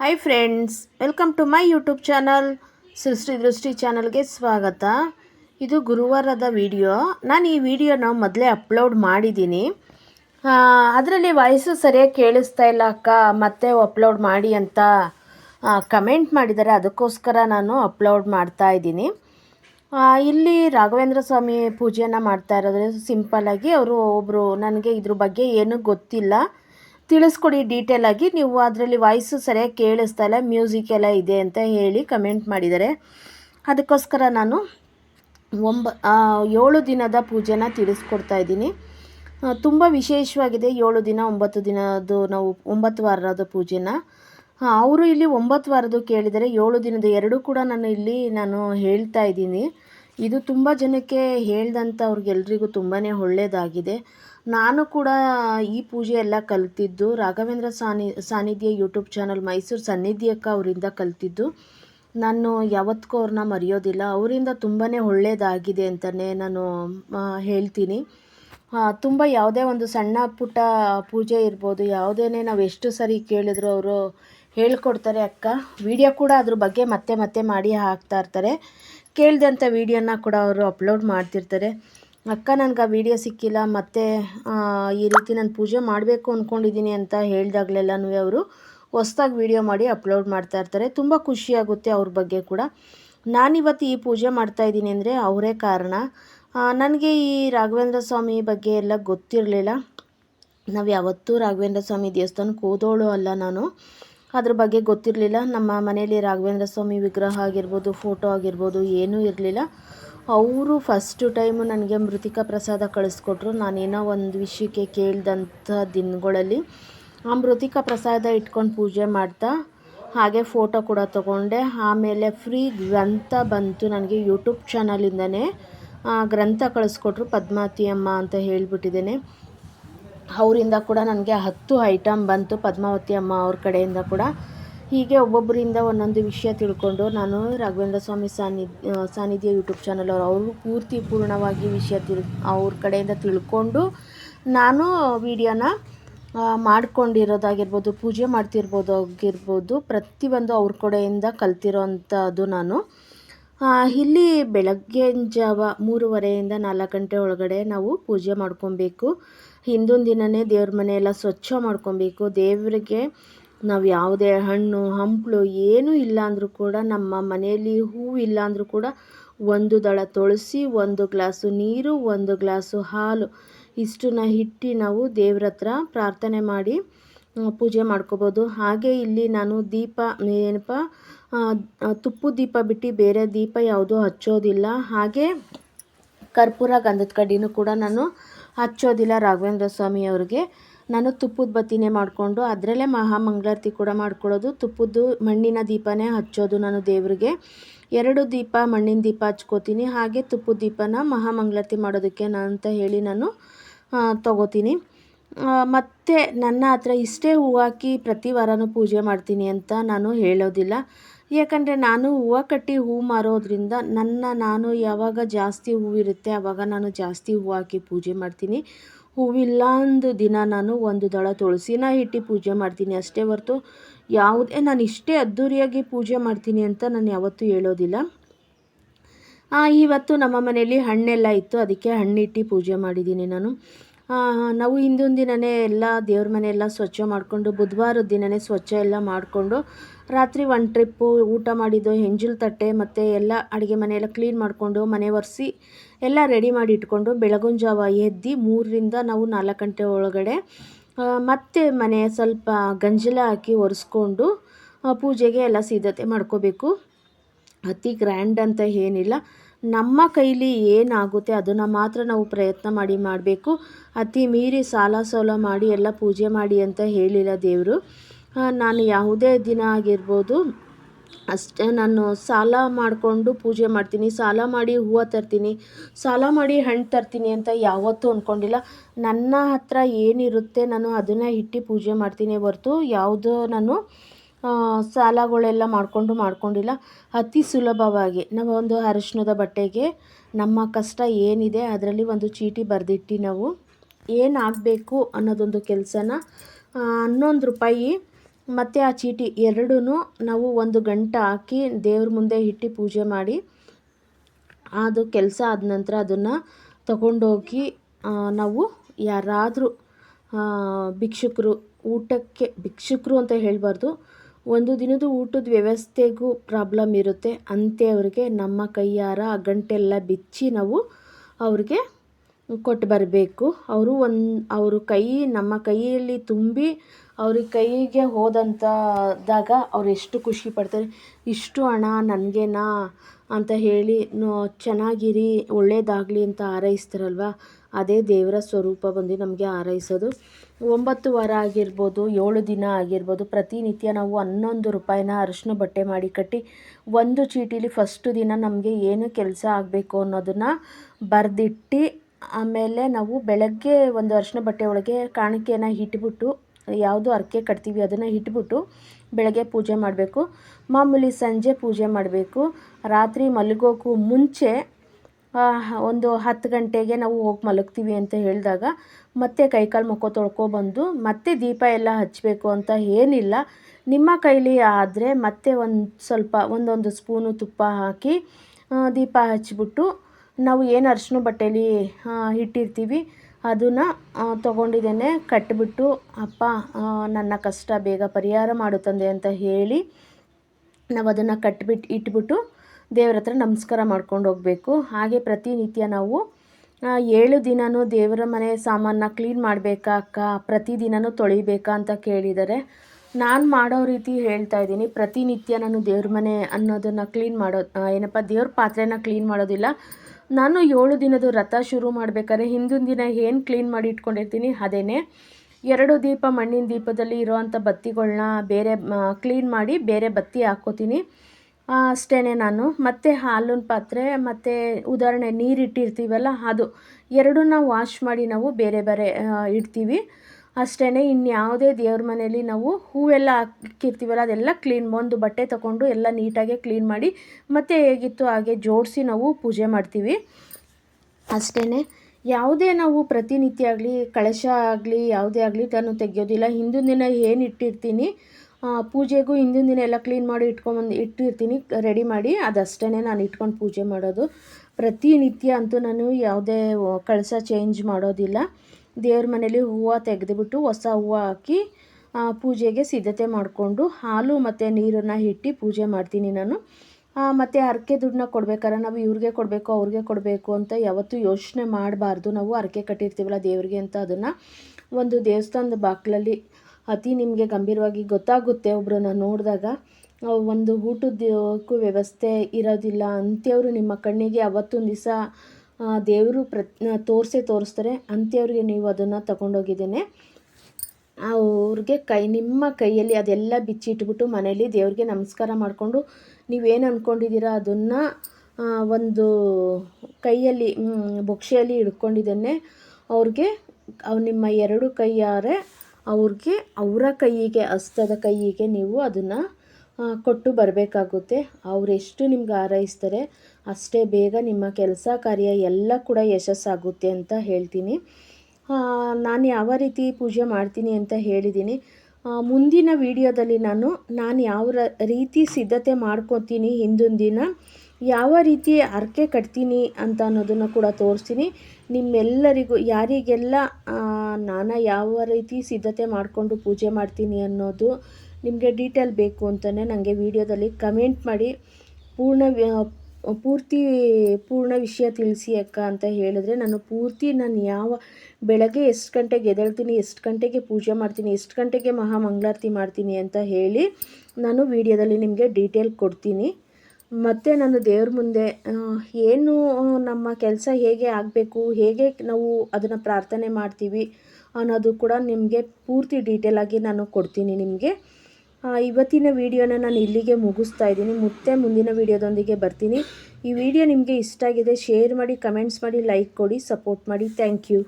Hi friends welcome to my YouTube channel Srushti Drushti ಚಾನಲ್ಗೆ ಸ್ವಾಗತ. ಇದು ಗುರುವಾರದ ವಿಡಿಯೋ ನಾನು ಈ ವಿಡಿಯೋನ ಮೊದಲೇ ಅಪ್ಲೋಡ್ ಮಾಡಿದ್ದೀನಿ. ಅದರಲ್ಲಿ ವಾಯ್ಸು ಸರಿಯಾಗಿ ಕೇಳಿಸ್ತಾ ಇಲ್ಲ ಅಕ್ಕ, ಮತ್ತೆ ಅಪ್ಲೋಡ್ ಮಾಡಿ ಅಂತ ಕಮೆಂಟ್ ಮಾಡಿದ್ದಾರೆ. ಅದಕ್ಕೋಸ್ಕರ ನಾನು ಅಪ್ಲೋಡ್ ಮಾಡ್ತಾ ಇದ್ದೀನಿ. ಇಲ್ಲಿ ರಾಘವೇಂದ್ರ ಸ್ವಾಮಿ ಪೂಜೆಯನ್ನು ಮಾಡ್ತಾ ಇರೋದ್ರೆ ಸಿಂಪಲ್ಲಾಗಿ ಅವರು ಒಬ್ಬರು ನನಗೆ ಇದ್ರ ಬಗ್ಗೆ ಏನೂ ಗೊತ್ತಿಲ್ಲ. ತಿಳಿಸ್ಕೊಡಿ ಡೀಟೇಲ್ ಆಗಿ. ನೀವು ಅದರಲ್ಲಿ ವಾಯ್ಸು ಸರಿಯಾಗಿ ಕೇಳಿಸ್ತಾ ಇಲ್ಲ ಮ್ಯೂಸಿಕ್ ಎಲ್ಲ ಇದೆ ಅಂತ ಹೇಳಿ ಕಮೆಂಟ್ ಮಾಡಿದ್ದಾರೆ. ಅದಕ್ಕೋಸ್ಕರ ನಾನು ಒಂಬ ಏಳು ದಿನದ ಪೂಜೆನ ತಿಳಿಸ್ಕೊಡ್ತಾ ಇದ್ದೀನಿ. ತುಂಬ ವಿಶೇಷವಾಗಿದೆ ಏಳು ದಿನ, ಒಂಬತ್ತು ದಿನದ್ದು ನಾವು, ಒಂಬತ್ತು ವಾರದ ಪೂಜೆನ. ಅವರು ಇಲ್ಲಿ ಒಂಬತ್ತು ವಾರದ್ದು ಕೇಳಿದರೆ ಏಳು ದಿನದ ಎರಡೂ ಕೂಡ ನಾನು ಇಲ್ಲಿ ನಾನು ಹೇಳ್ತಾ ಇದ್ದೀನಿ. ಇದು ತುಂಬ ಜನಕ್ಕೆ ಹೇಳ್ದಂಥ ಅವ್ರಿಗೆಲ್ರಿಗೂ ತುಂಬಾ ಒಳ್ಳೆಯದಾಗಿದೆ ನಾನು ಕೂಡ ಈ ಪೂಜೆ ಎಲ್ಲ ಕಲ್ತಿದ್ದು ರಾಘವೇಂದ್ರ ಸಾನಿ, ಸಾನ್ನಿಧ್ಯ ಯೂಟ್ಯೂಬ್ ಚಾನಲ್ ಮೈಸೂರು ಸನ್ನಿಧ್ಯಕ್ಕ ಅವರಿಂದ ಕಲ್ತಿದ್ದು. ನಾನು ಯಾವತ್ತಿಗೂ ಅವ್ರನ್ನ ಮರೆಯೋದಿಲ್ಲ. ಅವರಿಂದ ತುಂಬಾ ಒಳ್ಳೆಯದಾಗಿದೆ ಅಂತಲೇ ನಾನು ಹೇಳ್ತೀನಿ. ತುಂಬ ಯಾವುದೇ ಒಂದು ಸಣ್ಣ ಪುಟ್ಟ ಪೂಜೆ ಇರ್ಬೋದು ಯಾವುದೇ ನಾವು ಎಷ್ಟು ಸರಿ ಕೇಳಿದ್ರು ಅವರು ಹೇಳ್ಕೊಡ್ತಾರೆ ಅಕ್ಕ. ವಿಡಿಯೋ ಕೂಡ ಅದ್ರ ಬಗ್ಗೆ ಮತ್ತೆ ಮತ್ತೆ ಮಾಡಿ ಹಾಕ್ತಾ ಇರ್ತಾರೆ. ಕೇಳಿದಂಥ ವಿಡಿಯೋನ ಕೂಡ ಅವರು ಅಪ್ಲೋಡ್ ಮಾಡ್ತಿರ್ತಾರೆ. ಅಕ್ಕ ನನಗೆ ಆ ವಿಡಿಯೋ ಸಿಕ್ಕಿಲ್ಲ, ಮತ್ತು ಈ ರೀತಿ ನಾನು ಪೂಜೆ ಮಾಡಬೇಕು ಅಂದ್ಕೊಂಡಿದ್ದೀನಿ ಅಂತ ಹೇಳಿದಾಗಲೆಲ್ಲನೂ ಅವರು ಹೊಸ್ದಾಗಿ ವಿಡಿಯೋ ಮಾಡಿ ಅಪ್ಲೋಡ್ ಮಾಡ್ತಾ ಇರ್ತಾರೆ. ತುಂಬ ಖುಷಿಯಾಗುತ್ತೆ ಅವ್ರ ಬಗ್ಗೆ ಕೂಡ. ನಾನಿವತ್ತು ಈ ಪೂಜೆ ಮಾಡ್ತಾ ಇದ್ದೀನಿ ಅಂದರೆ ಅವರೇ ಕಾರಣ. ನನಗೆ ಈ ರಾಘವೇಂದ್ರ ಸ್ವಾಮಿ ಬಗ್ಗೆ ಎಲ್ಲ ಗೊತ್ತಿರಲಿಲ್ಲ. ನಾವು ಯಾವತ್ತೂ ರಾಘವೇಂದ್ರ ಸ್ವಾಮಿ ದೇವಸ್ಥಾನಕ್ಕೆ ಹೋದೋಳು ಅಲ್ಲ ನಾನು. ಅದ್ರ ಬಗ್ಗೆ ಗೊತ್ತಿರಲಿಲ್ಲ. ನಮ್ಮ ಮನೆಯಲ್ಲಿ ರಾಘವೇಂದ್ರ ಸ್ವಾಮಿ ವಿಗ್ರಹ ಆಗಿರ್ಬೋದು ಫೋಟೋ ಆಗಿರ್ಬೋದು, ಏನೂ ಇರಲಿಲ್ಲ. ಅವರು ಫಸ್ಟು ಟೈಮು ನನಗೆ ಮೃತಿಕಾ ಪ್ರಸಾದ ಕಳಿಸ್ಕೊಟ್ರು. ನಾನೇನೋ ಒಂದು ವಿಷಯಕ್ಕೆ ಕೇಳಿದಂಥ ದಿನಗಳಲ್ಲಿ ಆ ಮೃತಿಕಾ ಪ್ರಸಾದ ಇಟ್ಕೊಂಡು ಪೂಜೆ ಮಾಡ್ತಾ ಹಾಗೆ ಫೋಟೋ ಕೂಡ ತೊಗೊಂಡೆ. ಆಮೇಲೆ ಫ್ರೀ ಗ್ರಂಥ ಬಂತು ನನಗೆ ಯೂಟ್ಯೂಬ್ ಚಾನಲಿಂದನೇ ಗ್ರಂಥ ಕಳಿಸ್ಕೊಟ್ರು ಪದ್ಮಾವತಿ ಅಮ್ಮ ಅಂತ ಹೇಳಿಬಿಟ್ಟಿದ್ದೇನೆ. ಅವರಿಂದ ಕೂಡ ನನಗೆ ಹತ್ತು ಐಟಮ್ ಬಂತು ಪದ್ಮಾವತಿ ಅಮ್ಮ ಅವ್ರ ಕಡೆಯಿಂದ ಕೂಡ. ಹೀಗೆ ಒಬ್ಬೊಬ್ಬರಿಂದ ಒಂದೊಂದು ವಿಷಯ ತಿಳ್ಕೊಂಡು ನಾನು ರಾಘವೇಂದ್ರ ಸ್ವಾಮಿ ಸಾನ್ನಿಧ್ಯ ಸಾನ್ನಿಧ್ಯ ಯೂಟ್ಯೂಬ್ ಚಾನಲ್ ಅವರು ಅವರು ಪೂರ್ತಿ ಪೂರ್ಣವಾಗಿ ವಿಷಯ ತಿಳ್, ಅವ್ರ ಕಡೆಯಿಂದ ತಿಳ್ಕೊಂಡು ನಾನು ವಿಡಿಯೋನ ಮಾಡ್ಕೊಂಡಿರೋದಾಗಿರ್ಬೋದು, ಪೂಜೆ ಮಾಡ್ತಿರ್ಬೋದು ಆಗಿರ್ಬೋದು ಪ್ರತಿಯೊಂದು ಅವ್ರ ಕಡೆಯಿಂದ ಕಲ್ತಿರೋ ಅಂಥದ್ದು ನಾನು ಇಲ್ಲಿ ಬೆಳಗ್ಗೆ ಜಾವ ಮೂರುವರೆಯಿಂದ ನಾಲ್ಕು ಗಂಟೆ ಒಳಗಡೆ ನಾವು ಪೂಜೆ ಮಾಡ್ಕೊಬೇಕು. ಹಿಂದೊಂದು ದಿನವೇ ದೇವ್ರ ಮನೆಯೆಲ್ಲ ಸ್ವಚ್ಛ ಮಾಡ್ಕೊಬೇಕು. ದೇವರಿಗೆ ನಾವು ಯಾವುದೇ ಹಣ್ಣು ಹಂಪಲು ಏನೂ ಇಲ್ಲ ಅಂದರೂ ಕೂಡ ನಮ್ಮ ಮನೆಯಲ್ಲಿ ಹೂವು ಇಲ್ಲ ಅಂದರೂ ಕೂಡ ಒಂದು ದಳ ತುಳಸಿ ಒಂದು ಗ್ಲಾಸು ನೀರು ಒಂದು ಗ್ಲಾಸು ಹಾಲು. ಇಷ್ಟನ್ನ ಇಟ್ಟು ನಾವು ದೇವ್ರ ಹತ್ರ ಪ್ರಾರ್ಥನೆ ಮಾಡಿ ಪೂಜೆ ಮಾಡ್ಕೋಬೋದು. ಹಾಗೆ ಇಲ್ಲಿ ನಾನು ದೀಪ ಏನಪ್ಪ ಆ, ದೀಪ ಬಿಟ್ಟು ಬೇರೆ ದೀಪ ಯಾವುದೂ ಹಚ್ಚೋದಿಲ್ಲ. ಹಾಗೆ ಕರ್ಪೂರ ಗಂಧದ ಕಡ್ಡಿನೂ ಕೂಡ ನಾನು ಹಚ್ಚೋದಿಲ್ಲ ರಾಘವೇಂದ್ರ ಸ್ವಾಮಿ ಅವ್ರಿಗೆ. ನಾನು ತುಪ್ಪದ ಬತ್ತಿನೇ ಮಾಡಿಕೊಂಡು ಅದರಲ್ಲೇ ಮಹಾಮಂಗಳಾರತಿ ಕೂಡ ಮಾಡ್ಕೊಳ್ಳೋದು. ತುಪ್ಪದ್ದು ಮಣ್ಣಿನ ದೀಪನೇ ಹಚ್ಚೋದು ನಾನು ದೇವರಿಗೆ. ಎರಡು ದೀಪ ಮಣ್ಣಿನ ದೀಪ ಹಚ್ಕೋತೀನಿ. ಹಾಗೆ ತುಪ್ಪದ ದೀಪನ ಮಹಾಮಂಗಳಾರತಿ ಮಾಡೋದಕ್ಕೆ ನಾನು ಅಂತ ಹೇಳಿ ನಾನು ತಗೋತೀನಿ. ಮತ್ತು ನನ್ನ ಹತ್ರ ಇಷ್ಟೇ ಹೂವು ಹಾಕಿ ಪ್ರತಿ ವಾರನೂ ಪೂಜೆ ಮಾಡ್ತೀನಿ ಅಂತ ನಾನು ಹೇಳೋದಿಲ್ಲ. ಯಾಕಂದರೆ ನಾನು ಹೂವು ಕಟ್ಟಿ ಹೂವು ಮಾರೋದ್ರಿಂದ ನನ್ನ, ನಾನು ಯಾವಾಗ ಜಾಸ್ತಿ ಹೂವಿರುತ್ತೆ ಆವಾಗ ನಾನು ಜಾಸ್ತಿ ಹೂವು ಹಾಕಿ ಪೂಜೆ ಮಾಡ್ತೀನಿ. ಹೂವಿಲ್ಲ ಅಂದು ದಿನ ನಾನು ಒಂದು ದಳ ತುಳಸಿನ ಇಟ್ಟು ಪೂಜೆ ಮಾಡ್ತೀನಿ. ಅಷ್ಟೇ ಹೊರತು ಯಾವುದೇ ನಾನು ಇಷ್ಟೇ ಅದ್ಧೂರಿಯಾಗಿ ಪೂಜೆ ಮಾಡ್ತೀನಿ ಅಂತ ನಾನು ಯಾವತ್ತೂ ಹೇಳೋದಿಲ್ಲ. ಇವತ್ತು ನಮ್ಮ ಮನೆಯಲ್ಲಿ ಹಣ್ಣೆಲ್ಲ ಇತ್ತು. ಅದಕ್ಕೆ ಹಣ್ಣಿಟ್ಟು ಪೂಜೆ ಮಾಡಿದ್ದೀನಿ ನಾನು. ನಾವು ಹಿಂದಿನ ದಿನವೇ ಎಲ್ಲ ದೇವ್ರ ಮನೆ ಎಲ್ಲ ಸ್ವಚ್ಛ ಮಾಡಿಕೊಂಡು, ಬುಧವಾರದ ದಿನವೇ ಸ್ವಚ್ಛ ಎಲ್ಲ ಮಾಡಿಕೊಂಡು ರಾತ್ರಿ ಒಂದು ಟ್ರಿಪ್ಪು ಊಟ ಮಾಡಿದ್ದು ಹೆಂಜಿಲ್ ತಟ್ಟೆ ಮತ್ತು ಎಲ್ಲ ಅಡುಗೆ ಮನೆಯೆಲ್ಲ ಕ್ಲೀನ್ ಮಾಡಿಕೊಂಡು ಮನೆ ಒರೆಸಿ ಎಲ್ಲ ರೆಡಿ ಮಾಡಿ ಇಟ್ಕೊಂಡು ಬೆಳಗಿನ ಜಾವ ಎದ್ದು ಮೂರರಿಂದ ನಾವು ನಾಲ್ಕು ಗಂಟೆ ಒಳಗಡೆ ಮತ್ತೆ ಮನೆ ಸ್ವಲ್ಪ ಗಂಜಲ ಹಾಕಿ ಒರೆಸ್ಕೊಂಡು ಪೂಜೆಗೆ ಎಲ್ಲ ಸಿದ್ಧತೆ ಮಾಡ್ಕೋಬೇಕು. ಅತಿ ಗ್ರ್ಯಾಂಡ್ ಅಂತ ಏನಿಲ್ಲ. ನಮ್ಮ ಕೈಲಿ ಏನಾಗುತ್ತೆ ಅದನ್ನು ಮಾತ್ರ ನಾವು ಪ್ರಯತ್ನ ಮಾಡಿ ಮಾಡಬೇಕು. ಅತಿ ಮೀರಿ ಸಾಲ ಸೋಲ ಮಾಡಿ ಎಲ್ಲ ಪೂಜೆ ಮಾಡಿ ಅಂತ ಹೇಳಿಲ್ಲ ದೇವರು. ನಾನು ಯಾವುದೇ ದಿನ ಆಗಿರ್ಬೋದು ಅಷ್ಟೇ, ನಾನು ಸಾಲ ಮಾಡಿಕೊಂಡು ಪೂಜೆ ಮಾಡ್ತೀನಿ, ಸಾಲ ಮಾಡಿ ಹೂವು ತರ್ತೀನಿ, ಸಾಲ ಮಾಡಿ ಹಣ್ಣು ತರ್ತೀನಿ ಅಂತ ಯಾವತ್ತೂ ಅಂದ್ಕೊಂಡಿಲ್ಲ ನನ್ನ ಹತ್ರ ಏನಿರುತ್ತೆ ನಾನು ಅದನ್ನು ಇಟ್ಟು ಪೂಜೆ ಮಾಡ್ತೀನಿ ಹೊರತು ಯಾವುದೋ ನಾನು ಸಾಲಗಳೆಲ್ಲ ಮಾಡಿಕೊಂಡು ಮಾಡ್ಕೊಂಡಿಲ್ಲ. ಅತಿ ಸುಲಭವಾಗಿ, ನಾವು ಒಂದು ಬಟ್ಟೆಗೆ, ನಮ್ಮ ಕಷ್ಟ ಏನಿದೆ ಅದರಲ್ಲಿ ಒಂದು ಚೀಟಿ ಬರೆದಿಟ್ಟು ನಾವು ಏನಾಗಬೇಕು ಅನ್ನೋದೊಂದು ಕೆಲಸನ ಹನ್ನೊಂದು ರೂಪಾಯಿ ಮತ್ತು ಆ ಚೀಟಿ ಎರಡೂ ನಾವು ಒಂದು ಗಂಟೆ ಹಾಕಿ ದೇವ್ರ ಮುಂದೆ ಇಟ್ಟು ಪೂಜೆ ಮಾಡಿ, ಅದು ಕೆಲಸ ಆದ ನಂತರ ಅದನ್ನು ತಗೊಂಡೋಗಿ ನಾವು ಯಾರಾದರೂ ಭಿಕ್ಷುಕರು, ಊಟಕ್ಕೆ, ಭಿಕ್ಷುಕರು ಅಂತ ಹೇಳಬಾರ್ದು, ಒಂದು ದಿನದ ಊಟದ ವ್ಯವಸ್ಥೆಗೂ ಪ್ರಾಬ್ಲಮ್ ಇರುತ್ತೆ. ಅಂತೆ ಅವರಿಗೆ ನಮ್ಮ ಕೈಯಾರ ಆ ಗಂಟೆಲ್ಲ ಬಿಚ್ಚಿ ನಾವು ಅವ್ರಿಗೆ ಕೊಟ್ಟು ಬರಬೇಕು. ಅವರು ಒಂದು, ಅವರು ಕೈ, ನಮ್ಮ ಕೈಯಲ್ಲಿ ತುಂಬಿ ಅವ್ರ ಕೈಗೆ ಹೋದಂಥದಾಗ ಅವ್ರು ಎಷ್ಟು ಖುಷಿ ಪಡ್ತಾರೆ. ಇಷ್ಟು ಹಣ ನನಗೇನಾ ಅಂತ ಹೇಳಿ ಚೆನ್ನಾಗಿರಿ, ಒಳ್ಳೇದಾಗಲಿ ಅಂತ ಹಾರೈಸ್ತಾರಲ್ವ? ಅದೇ ದೇವರ ಸ್ವರೂಪ ಬಂದು ನಮಗೆ ಹಾರೈಸೋದು. ಒಂಬತ್ತು ವಾರ ಆಗಿರ್ಬೋದು, ಏಳು ದಿನ ಆಗಿರ್ಬೋದು, ಪ್ರತಿನಿತ್ಯ ನಾವು ಹನ್ನೊಂದು ರೂಪಾಯಿನ ಅರಿಶಿನ ಬಟ್ಟೆ ಮಾಡಿ ಕಟ್ಟಿ, ಒಂದು ಚೀಟಿಲಿ ಫಸ್ಟು ದಿನ ನಮಗೆ ಏನು ಕೆಲಸ ಆಗಬೇಕು ಅನ್ನೋದನ್ನು ಬರೆದಿಟ್ಟು ಆಮೇಲೆ ನಾವು ಬೆಳಗ್ಗೆ ಒಂದು ಅರಿಶಿನ ಬಟ್ಟೆ ಒಳಗೆ ಕಾಣಿಕೆನ ಇಟ್ಬಿಟ್ಟು, ಯಾವುದು ಹರಕೆ ಕಟ್ತೀವಿ ಅದನ್ನು ಇಟ್ಬಿಟ್ಟು ಬೆಳಗ್ಗೆ ಪೂಜೆ ಮಾಡಬೇಕು. ಮಾಮೂಲಿ ಸಂಜೆ ಪೂಜೆ ಮಾಡಬೇಕು. ರಾತ್ರಿ ಮಲಗೋಕ್ಕೂ ಮುಂಚೆ ಒಂದು ಹತ್ತು ಗಂಟೆಗೆ ನಾವು ಹೋಗಿ ಮಲಗ್ತೀವಿ ಅಂತ ಹೇಳಿದಾಗ ಮತ್ತೆ ಕೈಕಾಲು ಮುಖ ತೊಳ್ಕೊಬಂದು ಮತ್ತೆ ದೀಪ ಎಲ್ಲ ಹಚ್ಚಬೇಕು ಅಂತ ಏನಿಲ್ಲ. ನಿಮ್ಮ ಕೈಲಿ ಆದರೆ ಮತ್ತೆ ಒಂದು ಸ್ವಲ್ಪ, ಒಂದೊಂದು ಸ್ಪೂನು ತುಪ್ಪ ಹಾಕಿ ದೀಪ ಹಚ್ಬಿಟ್ಟು ನಾವು ಏನು ಅರಿಶಿನ ಬಟ್ಟೇಲಿ ಇಟ್ಟಿರ್ತೀವಿ, ಅದನ್ನು ತೊಗೊಂಡಿದ್ದೇನೆ ಕಟ್ಟಿಬಿಟ್ಟು ಅಪ್ಪ ನನ್ನ ಕಷ್ಟ ಬೇಗ ಪರಿಹಾರ ಮಾಡು ತಂದೆ ಅಂತ ಹೇಳಿ ನಾವು ಅದನ್ನು ಕಟ್ಬಿಟ್ಟು ಇಟ್ಬಿಟ್ಟು ದೇವ್ರ ಹತ್ರ ನಮಸ್ಕಾರ ಮಾಡ್ಕೊಂಡು ಹೋಗಬೇಕು. ಹಾಗೆ ಪ್ರತಿನಿತ್ಯ ನಾವು ಏಳು ದಿನವೂ ದೇವರ ಮನೆ ಸಾಮಾನನ್ನ ಕ್ಲೀನ್ ಮಾಡಬೇಕಾ, ಅಕ್ಕ? ಪ್ರತಿದಿನವೂ ತೊಳಿಬೇಕಾ ಅಂತ ಕೇಳಿದ್ದಾರೆ ನಾನು ಮಾಡೋ ರೀತಿ ಹೇಳ್ತಾ ಇದ್ದೀನಿ. ಪ್ರತಿನಿತ್ಯ ನಾನು ದೇವ್ರ ಮನೆ ಅನ್ನೋದನ್ನು ಕ್ಲೀನ್ ಮಾಡೋ ಏನಪ್ಪ, ದೇವ್ರ ಪಾತ್ರೆನ ಕ್ಲೀನ್ ಮಾಡೋದಿಲ್ಲ. ನಾನು ಏಳು ದಿನದ ರಥ ಶುರು ಮಾಡಬೇಕಾದ್ರೆ ಹಿಂದಿನ ದಿನ ಏನು ಕ್ಲೀನ್ ಮಾಡಿ ಇಟ್ಕೊಂಡಿರ್ತೀನಿ, ಅದೇನೆ ಎರಡು ದೀಪ ಮಣ್ಣಿನ ದೀಪದಲ್ಲಿ ಇರೋವಂಥ ಬತ್ತಿಗಳನ್ನ ಬೇರೆ ಕ್ಲೀನ್ ಮಾಡಿ ಬೇರೆ ಬತ್ತಿ ಹಾಕ್ಕೋತೀನಿ. ಅಷ್ಟೇ ನಾನು. ಮತ್ತು ಹಾಲಿನ ಪಾತ್ರೆ, ಮತ್ತು ಉದಾಹರಣೆ ನೀರು ಇಟ್ಟಿರ್ತೀವಲ್ಲ ಅದು, ಎರಡನ್ನ ವಾಶ್ ಮಾಡಿ ನಾವು ಬೇರೆ ಬೇರೆ ಇಡ್ತೀವಿ. ಅಷ್ಟೇ ಇನ್ಯಾವುದೇ ದೇವ್ರ ಮನೆಯಲ್ಲಿ ನಾವು ಹೂವೆಲ್ಲ ಹಾಕಿರ್ತೀವಲ್ಲ, ಅದೆಲ್ಲ ಕ್ಲೀನ್ ಒಂದು ಬಟ್ಟೆ ತಗೊಂಡು ಎಲ್ಲ ನೀಟಾಗೆ ಕ್ಲೀನ್ ಮಾಡಿ ಮತ್ತು ಹೇಗಿತ್ತು ಹಾಗೆ ಜೋಡಿಸಿ ನಾವು ಪೂಜೆ ಮಾಡ್ತೀವಿ. ಅಷ್ಟೇ ಯಾವುದೇ ನಾವು ಪ್ರತಿನಿತ್ಯ ಆಗಲಿ, ಕಳಶ ಆಗಲಿ, ಯಾವುದೇ ಆಗಲಿ ತಾನು ತೆಗೆಯೋದಿಲ್ಲ. ಹಿಂದಿನ ದಿನ ಏನು ಇಟ್ಟಿರ್ತೀನಿ ಪೂಜೆಗೂ ಹಿಂದಿನ ದಿನ ಎಲ್ಲ ಕ್ಲೀನ್ ಮಾಡಿ ಇಟ್ಕೊಂಬಂದು ಇಟ್ಟಿರ್ತೀನಿ ರೆಡಿ ಮಾಡಿ ಅದಷ್ಟೇ ನಾನು ಇಟ್ಕೊಂಡು ಪೂಜೆ ಮಾಡೋದು. ಪ್ರತಿನಿತ್ಯ ಅಂತೂ ನಾನು ಯಾವುದೇ ಕಳಶ ಚೇಂಜ್ ಮಾಡೋದಿಲ್ಲ. ದೇವ್ರ ಮನೇಲಿ ಹೂವು ತೆಗೆದುಬಿಟ್ಟು ಹೊಸ ಹೂವು ಹಾಕಿ ಪೂಜೆಗೆ ಸಿದ್ಧತೆ ಮಾಡಿಕೊಂಡು ಹಾಲು ಮತ್ತು ನೀರನ್ನು ಇಟ್ಟು ಪೂಜೆ ಮಾಡ್ತೀನಿ ನಾನು. ಮತ್ತು ಹರಕೆ ದುಡ್ಡನ್ನ ಕೊಡ್ಬೇಕಾದ್ರೆ ನಾವು ಇವ್ರಿಗೆ ಕೊಡಬೇಕು, ಅವ್ರಿಗೆ ಕೊಡಬೇಕು ಅಂತ ಯಾವತ್ತೂ ಯೋಚನೆ ಮಾಡಬಾರ್ದು. ನಾವು ಹರಕೆ ಕಟ್ಟಿರ್ತೀವಲ್ಲ ದೇವರಿಗೆ ಅಂತ ಅದನ್ನು. ಒಂದು ದೇವಸ್ಥಾನದ ಬಾಗಿಲಲ್ಲಿ ಅತಿ ನಿಮಗೆ ಗಂಭೀರವಾಗಿ ಗೊತ್ತಾಗುತ್ತೆ ಒಬ್ಬರನ್ನ ನೋಡಿದಾಗ. ಒಂದು ಊಟದಕ್ಕೂ ವ್ಯವಸ್ಥೆ ಇರೋದಿಲ್ಲ. ಅಂಥವ್ರು ನಿಮ್ಮ ಕಣ್ಣಿಗೆ ಅವತ್ತೊಂದು ದಿವಸ ದೇವರು ಪ್ರ ತೋರಿಸೇ ತೋರಿಸ್ತಾರೆ. ಅಂಥವ್ರಿಗೆ ನೀವು ಅದನ್ನು ತಗೊಂಡೋಗಿದ್ದೇನೆ. ಅವ್ರಿಗೆ ಕೈ, ನಿಮ್ಮ ಕೈಯಲ್ಲಿ ಅದೆಲ್ಲ ಬಿಚ್ಚಿಟ್ಬಿಟ್ಟು ಮನೆಯಲ್ಲಿ ದೇವ್ರಿಗೆ ನಮಸ್ಕಾರ ಮಾಡಿಕೊಂಡು ನೀವೇನು ಅಂದ್ಕೊಂಡಿದ್ದೀರಾ ಅದನ್ನು ಒಂದು ಕೈಯಲ್ಲಿ ಬೊಕ್ಷೆಯಲ್ಲಿ ಹಿಡ್ಕೊಂಡಿದ್ದೇನೆ ಅವ್ರಿಗೆ, ಅವ್ರು ನಿಮ್ಮ ಎರಡು ಕೈಯಾರೆ ಅವ್ರಿಗೆ, ಅವರ ಕೈಯಿಗೆ ಹಸ್ತದ ಕೈಯಿಗೆ ನೀವು ಅದನ್ನು ಕೊಟ್ಟು ಬರಬೇಕಾಗುತ್ತೆ. ಅವರೆಷ್ಟು ನಿಮ್ಗೆ ಹಾರೈಸ್ತಾರೆ ಅಷ್ಟೇ ಬೇಗ ನಿಮ್ಮ ಕೆಲಸ ಕಾರ್ಯ ಎಲ್ಲ ಕೂಡ ಯಶಸ್ಸಾಗುತ್ತೆ ಅಂತ ಹೇಳ್ತೀನಿ. ನಾನು ಯಾವ ರೀತಿ ಪೂಜೆ ಮಾಡ್ತೀನಿ ಅಂತ ಹೇಳಿದ್ದೀನಿ ಮುಂದಿನ ವಿಡಿಯೋದಲ್ಲಿ ನಾನು ನಾನು ಯಾವ ರೀತಿ ಸಿದ್ಧತೆ ಮಾಡ್ಕೊತೀನಿ ಹಿಂದಿನ ದಿನ, ಯಾವ ರೀತಿ ಹರಕೆ ಕಟ್ತೀನಿ ಅಂತ ಅನ್ನೋದನ್ನು ಕೂಡ ತೋರಿಸ್ತೀನಿ. ನಿಮ್ಮೆಲ್ಲರಿಗೂ, ಯಾರಿಗೆಲ್ಲ ನಾನು ಯಾವ ರೀತಿ ಸಿದ್ಧತೆ ಮಾಡಿಕೊಂಡು ಪೂಜೆ ಮಾಡ್ತೀನಿ ಅನ್ನೋದು ನಿಮಗೆ ಡೀಟೇಲ್ ಬೇಕು ಅಂತಲೇ ನನಗೆ ವಿಡಿಯೋದಲ್ಲಿ ಕಮೆಂಟ್ ಮಾಡಿ. ಪೂರ್ಣ ಪೂರ್ತಿ, ಪೂರ್ಣ ವಿಷಯ ತಿಳಿಸಿ ಅಕ್ಕ ಅಂತ ಹೇಳಿದ್ರೆ, ನಾನು ಪೂರ್ತಿ ನಾನು ಯಾವ ಬೆಳಗ್ಗೆ ಎಷ್ಟು ಗಂಟೆಗೆ ಎದ್ದೇಳ್ತೀನಿ, ಎಷ್ಟು ಗಂಟೆಗೆ ಪೂಜೆ ಮಾಡ್ತೀನಿ, ಎಷ್ಟು ಗಂಟೆಗೆ ಮಹಾ ಮಂಗಳಾರತಿ ಮಾಡ್ತೀನಿ ಅಂತ ಹೇಳಿ ನಾನು ವಿಡಿಯೋದಲ್ಲಿ ನಿಮಗೆ ಡೀಟೇಲ್ ಕೊಡ್ತೀನಿ. ಮತ್ತು ನಾನು ದೇವ್ರ ಮುಂದೆ ಏನು ನಮ್ಮ ಕೆಲಸ ಹೇಗೆ ಆಗಬೇಕು, ಹೇಗೆ ನಾವು ಅದನ್ನು ಪ್ರಾರ್ಥನೆ ಮಾಡ್ತೀವಿ ಅನ್ನೋದು ಕೂಡ ನಿಮಗೆ ಪೂರ್ತಿ ಡೀಟೇಲಾಗಿ ನಾನು ಕೊಡ್ತೀನಿ ನಿಮಗೆ. ಇವತ್ತಿನ ವಿಡಿಯೋನ ನಾನು ಇಲ್ಲಿಗೆ ಮುಗಿಸ್ತಾ ಇದ್ದೀನಿ. ಮತ್ತೆ ಮುಂದಿನ ವಿಡಿಯೋದೊಂದಿಗೆ ಬರ್ತೀನಿ. ಈ ವಿಡಿಯೋ ನಿಮಗೆ ಇಷ್ಟ ಆಗಿದೆ ಶೇರ್ ಮಾಡಿ ಕಮೆಂಟ್ಸ್ ಮಾಡಿ ಲೈಕ್ ಕೊಡಿ ಸಪೋರ್ಟ್ ಮಾಡಿ. Thank you